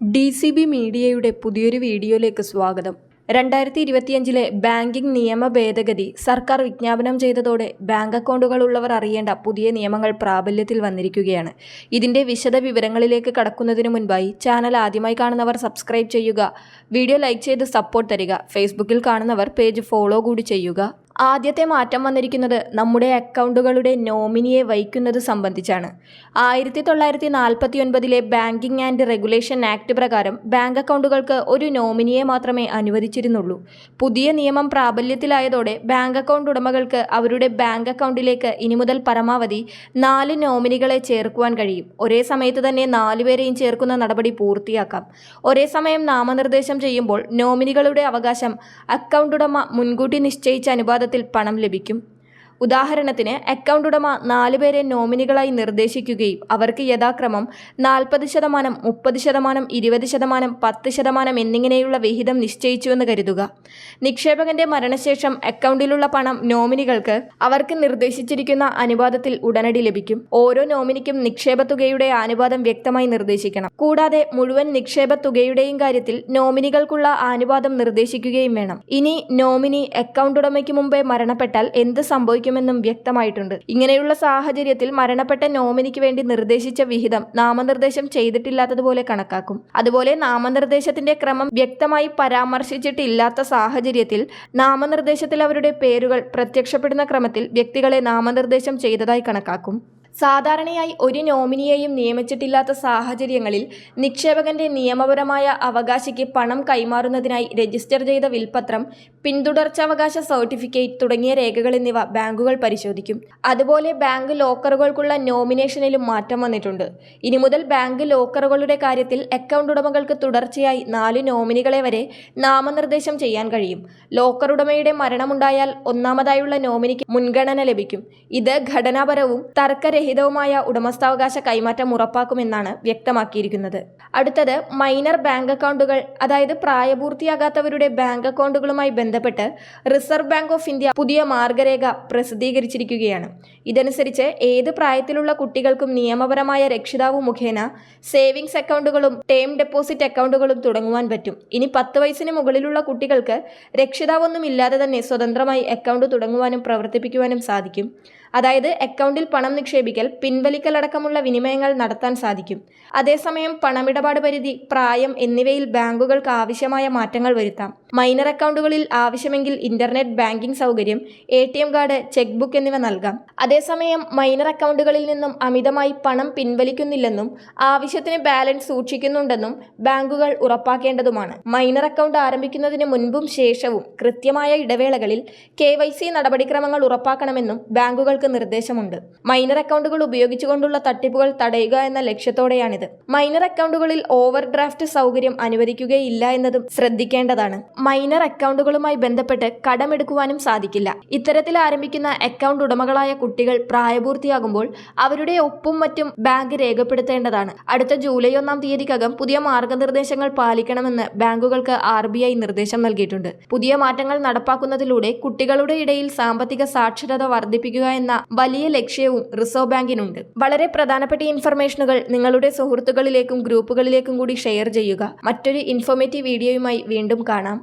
D C B മീഡിയയുടെ പുതിയൊരു വീഡിയോയിലേക്ക് സ്വാഗതം. രണ്ടായിരത്തി ഇരുപത്തിയഞ്ചിലെ ബാങ്കിംഗ് നിയമ ഭേദഗതി സർക്കാർ വിജ്ഞാപനം ചെയ്തതോടെ ബാങ്ക് അക്കൗണ്ടുകൾ ഉള്ളവർ അറിയേണ്ട പുതിയ നിയമങ്ങൾ പ്രാബല്യത്തിൽ വന്നിരിക്കുകയാണ്. ഇതിന്റെ വിശദ വിവരങ്ങളിലേക്ക് കടക്കുന്നതിന് മുൻപായി ചാനൽ ആദ്യമായി കാണുന്നവർ സബ്സ്ക്രൈബ് ചെയ്യുക വീഡിയോ ലൈക്ക് ചെയ്ത് സപ്പോർട്ട് തരിക ഫേസ്ബുക്കിൽ കാണുന്നവർ പേജ് ഫോളോ കൂടി ചെയ്യുക ആദ്യത്തെ മാറ്റം വന്നിരിക്കുന്നത് നമ്മുടെ അക്കൗണ്ടുകളുടെ നോമിനിയെ വഹിക്കുന്നത് സംബന്ധിച്ചാണ്. ആയിരത്തി തൊള്ളായിരത്തി നാൽപ്പത്തി ഒൻപതിലെ ബാങ്കിംഗ് ആൻഡ് റെഗുലേഷൻ ആക്ട് പ്രകാരം ബാങ്ക് അക്കൗണ്ടുകൾക്ക് ഒരു നോമിനിയെ മാത്രമേ അനുവദിച്ചിരുന്നുള്ളൂ. പുതിയ നിയമം പ്രാബല്യത്തിലായതോടെ ബാങ്ക് അക്കൗണ്ട് ഉടമകൾക്ക് അവരുടെ ബാങ്ക് അക്കൗണ്ടിലേക്ക് ഇനി മുതൽ പരമാവധി നാല് നോമിനികളെ ചേർക്കുവാൻ കഴിയും. ഒരേ സമയത്ത് തന്നെ നാലുപേരെയും ചേർക്കുന്ന നടപടി പൂർത്തിയാക്കാം. ഒരേ സമയം നാമനിർദ്ദേശം ചെയ്യുമ്പോൾ നോമിനികളുടെ അവകാശം അക്കൗണ്ട് ഉടമ മുൻകൂട്ടി നിശ്ചയിച്ച പണം ലഭിക്കും. ഉദാഹരണത്തിന് അക്കൗണ്ട് ഉടമ നാലുപേരെ നോമിനികളായി നിർദ്ദേശിക്കുകയും അവർക്ക് യഥാക്രമം നാൽപ്പത് ശതമാനം മുപ്പത് ശതമാനം ഇരുപത് ശതമാനം പത്ത് ശതമാനം എന്നിങ്ങനെയുള്ള വിഹിതം നിശ്ചയിച്ചുവെന്ന് കരുതുക. നിക്ഷേപകന്റെ മരണശേഷം അക്കൗണ്ടിലുള്ള പണം നോമിനികൾക്ക് അവർക്ക് നിർദ്ദേശിച്ചിരിക്കുന്ന അനുപാതത്തിൽ ഉടനടി ലഭിക്കും. ഓരോ നോമിനിക്കും നിക്ഷേപ തുകയുടെ അനുപാതം വ്യക്തമായി നിർദ്ദേശിക്കണം. കൂടാതെ മുഴുവൻ നിക്ഷേപ തുകയുടെയും കാര്യത്തിൽ നോമിനികൾക്കുള്ള അനുപാതം നിർദ്ദേശിക്കുകയും വേണം. ഇനി നോമിനി അക്കൗണ്ട് ഉടമയ്ക്ക് മുമ്പേ മരണപ്പെട്ടാൽ എന്ത് സംഭവിക്കുമെന്നും വ്യക്തമായിട്ടുണ്ട്. ഇങ്ങനെയുള്ള സാഹചര്യത്തിൽ മരണപ്പെട്ട നോമിനിക്ക് വേണ്ടി നിർദ്ദേശിച്ച വിഹിതം നാമനിർദ്ദേശം ചെയ്തിട്ടില്ലാത്തതുപോലെ കണക്കാക്കും. അതുപോലെ നാമനിർദ്ദേശത്തിന്റെ ക്രമം വ്യക്തമായി പരാമർശിച്ചിട്ടില്ലാത്ത സാഹചര്യത്തിൽ നാമനിർദ്ദേശത്തിൽ അവരുടെ പേരുകൾ പ്രത്യക്ഷപ്പെടുന്ന ക്രമത്തിൽ വ്യക്തികളെ നാമനിർദ്ദേശം ചെയ്തതായി കണക്കാക്കും. സാധാരണയായി ഒരു നോമിനിയെയും നിയമിച്ചിട്ടില്ലാത്ത സാഹചര്യങ്ങളിൽ നിക്ഷേപകന്റെ നിയമപരമായ അവകാശിക്ക് പണം കൈമാറുന്നതിനായി രജിസ്റ്റർ ചെയ്ത വിൽപത്രം പിന്തുടർച്ചാവകാശ സർട്ടിഫിക്കറ്റ് തുടങ്ങിയ രേഖകൾ എന്നിവ ബാങ്കുകൾ പരിശോധിക്കും. അതുപോലെ ബാങ്ക് ലോക്കറുകൾക്കുള്ള നോമിനേഷനിലും മാറ്റം വന്നിട്ടുണ്ട്. ഇനി മുതൽ ബാങ്ക് ലോക്കറുകളുടെ കാര്യത്തിൽ അക്കൗണ്ട് ഉടമകൾക്ക് തുടർച്ചയായി നാല് നോമിനികളെ വരെ നാമനിർദ്ദേശം ചെയ്യാൻ കഴിയും. ലോക്കർ ഉടമയുടെ മരണമുണ്ടായാൽ ഒന്നാമതായുള്ള നോമിനിക്ക് മുൻഗണന ലഭിക്കും. ഇത് ഘടനാപരവും തർക്കരഹിതവുമായ ഉടമസ്ഥാവകാശ കൈമാറ്റം ഉറപ്പാക്കുമെന്നാണ് വ്യക്തമാക്കിയിരിക്കുന്നത്. അടുത്തത് മൈനർ ബാങ്ക് അക്കൗണ്ടുകൾ അതായത് പ്രായപൂർത്തിയാകാത്തവരുടെ ബാങ്ക് അക്കൗണ്ടുകളുമായി ബന്ധപ്പെട്ട് റിസർവ് ബാങ്ക് ഓഫ് ഇന്ത്യ പുതിയ മാർഗരേഖ പ്രസിദ്ധീകരിച്ചിരിക്കുകയാണ്. ഇതനുസരിച്ച് ഏത് പ്രായത്തിലുള്ള കുട്ടികൾക്കും നിയമപരമായ രക്ഷിതാവ് മുഖേന സേവിങ്സ് അക്കൗണ്ടുകളും ടേം ഡെപ്പോസിറ്റ് അക്കൗണ്ടുകളും തുടങ്ങുവാൻ പറ്റും. ഇനി പത്ത് വയസ്സിന് മുകളിലുള്ള കുട്ടികൾക്ക് രക്ഷിതാവൊന്നും ഇല്ലാതെ തന്നെ സ്വതന്ത്രമായി അക്കൗണ്ട് തുടങ്ങുവാനും പ്രവർത്തിപ്പിക്കുവാനും സാധിക്കും. അതായത് അക്കൗണ്ടിൽ പണം നിക്ഷേപിക്കൽ പിൻവലിക്കൽ അടക്കമുള്ള വിനിമയങ്ങൾ നടത്താൻ സാധിക്കും. അതേസമയം പണമിടപാട് പരിധി പ്രായം എന്നിവയിൽ ബാങ്കുകൾക്ക് ആവശ്യമായ മാറ്റങ്ങൾ വരുത്താം. മൈനർ അക്കൗണ്ടുകളിൽ ആവശ്യമെങ്കിൽ ഇന്റർനെറ്റ് ബാങ്കിംഗ് സൗകര്യം എ കാർഡ് ചെക്ക് ബുക്ക് എന്നിവ നൽകാം. അതേസമയം മൈനർ അക്കൗണ്ടുകളിൽ നിന്നും അമിതമായി പണം പിൻവലിക്കുന്നില്ലെന്നും ആവശ്യത്തിന് ബാലൻസ് സൂക്ഷിക്കുന്നുണ്ടെന്നും ബാങ്കുകൾ ഉറപ്പാക്കേണ്ടതുമാണ്. മൈനർ അക്കൗണ്ട് ആരംഭിക്കുന്നതിന് മുൻപും ശേഷവും കൃത്യമായ ഇടവേളകളിൽ കെ നടപടിക്രമങ്ങൾ ഉറപ്പാക്കണമെന്നും ബാങ്കുകൾക്ക് നിർദ്ദേശമുണ്ട്. മൈനർ അക്കൗണ്ടുകൾ ഉപയോഗിച്ചുകൊണ്ടുള്ള തട്ടിപ്പുകൾ തടയുക എന്ന ലക്ഷ്യത്തോടെയാണിത്. മൈനർ അക്കൗണ്ടുകളിൽ ഓവർ ഡ്രാഫ്റ്റ് സൗകര്യം അനുവദിക്കുകയില്ല എന്നതും ശ്രദ്ധിക്കേണ്ടതാണ്. മൈനർ അക്കൗണ്ടുകളുമായി ബന്ധപ്പെട്ട് കടമെടുക്കുവാനും സാധിക്കില്ല. ഇത്തരത്തിൽ ആരംഭിക്കുന്ന അക്കൗണ്ട് ഉടമകളായ കുട്ടികൾ പ്രായപൂർത്തിയാകുമ്പോൾ അവരുടെ ഒപ്പും മറ്റും ബാങ്ക് രേഖപ്പെടുത്തേണ്ടതാണ്. അടുത്ത ജൂലൈ ഒന്നാം തീയതിക്കകം പുതിയ മാർഗനിർദ്ദേശങ്ങൾ പാലിക്കണമെന്ന് ബാങ്കുകൾക്ക് ആർ നിർദ്ദേശം നൽകിയിട്ടുണ്ട്. പുതിയ മാറ്റങ്ങൾ നടപ്പാക്കുന്നതിലൂടെ കുട്ടികളുടെ ഇടയിൽ സാമ്പത്തിക സാക്ഷരത വർദ്ധിപ്പിക്കുക വലിയ ലക്ഷ്യവും റിസർവ് ബാങ്കിനുണ്ട്. വളരെ പ്രധാനപ്പെട്ട ഇൻഫർമേഷനുകൾ നിങ്ങളുടെ സുഹൃത്തുക്കളിലേക്കും ഗ്രൂപ്പുകളിലേക്കും കൂടി ഷെയർ ചെയ്യുക. മറ്റൊരു ഇൻഫോർമേറ്റീവ് വീഡിയോയുമായി വീണ്ടും കാണാം.